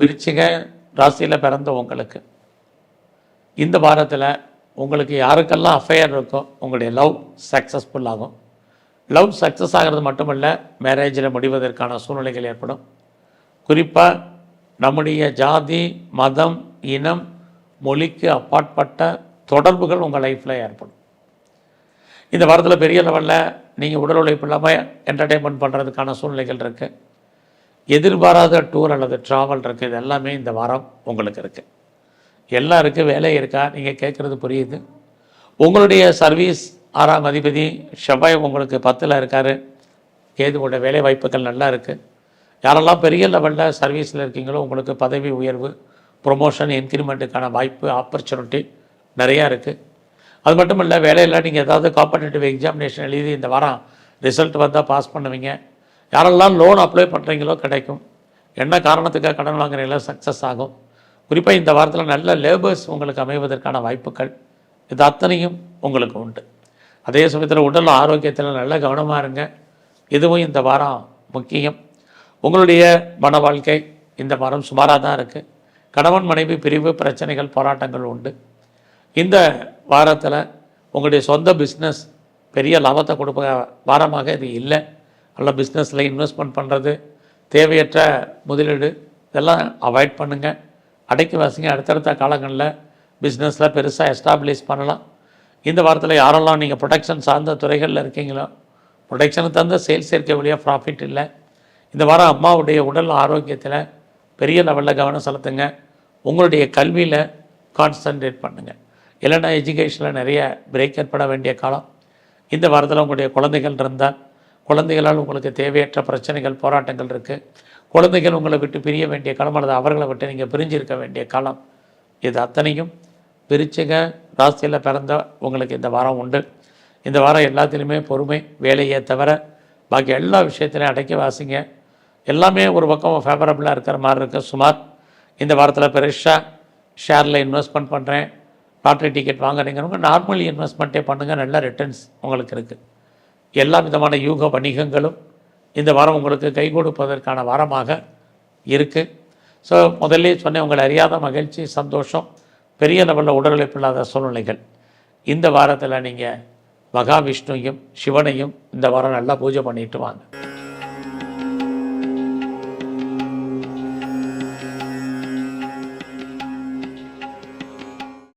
விருச்சிக ராசியில் பிறந்த உங்களுக்கு. இந்த வாரத்தில் உங்களுக்கு யாருக்கெல்லாம் அஃபையர் இருக்கோ உங்களுடைய லவ் சக்ஸஸ்ஃபுல் ஆகும். லவ் சக்ஸஸ் ஆகிறது மட்டுமல்ல மேரேஜில் முடிவதற்கான சூழ்நிலைகள் ஏற்படும். குறிப்பாக நம்முடைய ஜாதி மதம் இனம் மொழிக்கு அப்பாற்பட்ட தொடர்புகள் உங்கள் லைஃப்பில் ஏற்படும். இந்த வாரத்தில் பெரிய லெவலில் நீங்கள் உடல் உழைப்பு இல்லாமல் என்டர்டெயின்மெண்ட் பண்ணுறதுக்கான சூழ்நிலைகள் இருக்குது எதிர்பாராத டூர் அல்லது ட்ராவல் இருக்குது இது எல்லாமே இந்த வாரம் உங்களுக்கு இருக்குது எல்லாம் இருக்குது வேலை இருக்கா? நீங்கள் கேட்குறது புரியுது. உங்களுடைய சர்வீஸ் ஆறாம் அதிபதி செவ்வாய் உங்களுக்கு பத்தில் இருக்கார். கேதுவோட வேலை வாய்ப்புகள் நல்லா இருக்குது யாரெல்லாம் பெரிய லெவலில் சர்வீஸில் இருக்கீங்களோ உங்களுக்கு பதவி உயர்வு ப்ரொமோஷன் இன்க்ரிமெண்ட்டுக்கான வாய்ப்பு ஆப்பர்ச்சுனிட்டி நிறையா இருக்குது அது மட்டும் இல்லை வேலையில் நீங்கள் ஏதாவது காம்படேட்டிவ் எக்ஸாமினேஷன் எழுதி இந்த வாரம் ரிசல்ட் வந்தால் பாஸ் பண்ணுவீங்க. யாரெல்லாம் லோன் அப்ளை பண்ணுறீங்களோ கிடைக்கும். என்ன காரணத்துக்காக கடன் வாங்குறீங்களோ சக்ஸஸ் ஆகும். குறிப்பாக இந்த வாரத்தில் நல்ல லேபர்ஸ் உங்களுக்கு அமைவதற்கான வாய்ப்புகள் இது அத்தனையும் உங்களுக்கு உண்டு. அதே சமயத்தில் உடல் ஆரோக்கியத்தில் நல்ல கவனமாக இருங்க. இதுவும் இந்த வாரம் முக்கியம். உங்களுடைய மன வாழ்க்கை இந்த வாரம் சுமாராக தான் இருக்குது கணவன் மனைவி பிரிவு பிரச்சனைகள் போராட்டங்கள் உண்டு. இந்த வாரத்தில் உங்களுடைய சொந்த பிஸ்னஸ் பெரிய லாபத்தை கொடுப்ப வாரமாக இது இல்லை. நல்ல பிஸ்னஸில் இன்வெஸ்ட்மெண்ட் பண்ணுறது தேவையற்ற முதலீடு இதெல்லாம் அவாய்ட் பண்ணுங்கள் அடைக்கி வாசிங்க. அடுத்தடுத்த காலங்களில் பிஸ்னஸில் பெருசாக எஸ்டாப்ளிஷ் பண்ணலாம். இந்த வாரத்தில் யாரெல்லாம் நீங்கள் ப்ரொடக்ஷன் சார்ந்த துறைகளில் இருக்கீங்களோ ப்ரொடக்ஷனுக்கு தகுந்த சேல்ஸ் இருக்க வழியாக ப்ராஃபிட் இல்லை. இந்த வாரம் அம்மாவுடைய உடல் ஆரோக்கியத்தில் பெரிய லெவலில் கவனம் செலுத்துங்க. உங்களுடைய கல்வியில் கான்சன்ட்ரேட் பண்ணுங்கள் இல்லைன்னா எஜுகேஷனில் நிறைய பிரேக் ஏற்பட வேண்டிய காலம். இந்த வாரத்தில் உங்களுடைய குழந்தைகள் இருந்தால் குழந்தைகளால் உங்களுக்கு தேவையற்ற பிரச்சனைகள் போராட்டங்கள் இருக்குது குழந்தைகள் உங்களை விட்டு பிரிய வேண்டிய காலம் அல்லது அவர்களை விட்டு நீங்கள் பிரிஞ்சிருக்க வேண்டிய காலம். இது அத்தனையும் விருச்சிக ராசியில் பிறந்த உங்களுக்கு இந்த வாரம் உண்டு. இந்த வாரம் எல்லாத்துலேயுமே பொறுமை வேலையை தவிர பாக்கி எல்லா விஷயத்திலையும் அடக்கி வாசிங்க. எல்லாமே ஒரு பக்கம் ஃபேவரபுளாக இருக்கிற மாதிரி இருக்குது சுமார் இந்த வாரத்தில் பெருசாக ஷேரில் இன்வெஸ்ட்மெண்ட் பண்ணுறேன் லாட்ரி டிக்கெட் வாங்குறீங்கிறவங்க நார்மல் இன்வெஸ்ட்மெண்ட்டே பண்ணுங்கள் நல்ல ரிட்டர்ன்ஸ் உங்களுக்கு இருக்குது எல்லா விதமான யூக வணிகங்களும் இந்த வாரம் உங்களுக்கு கை கொடுப்பதற்கான வாரமாக இருக்குது ஸோ முதல்ல சொன்னேன் உங்களை அறியாத மகிழ்ச்சி சந்தோஷம் பெரிய லெவலில் உடல் இல்லாத சூழ்நிலைகள். இந்த வாரத்தில் நீங்கள் மகாவிஷ்ணுவையும் சிவனையும் இந்த வாரம் நல்லா பூஜை பண்ணிட்டு வாங்க.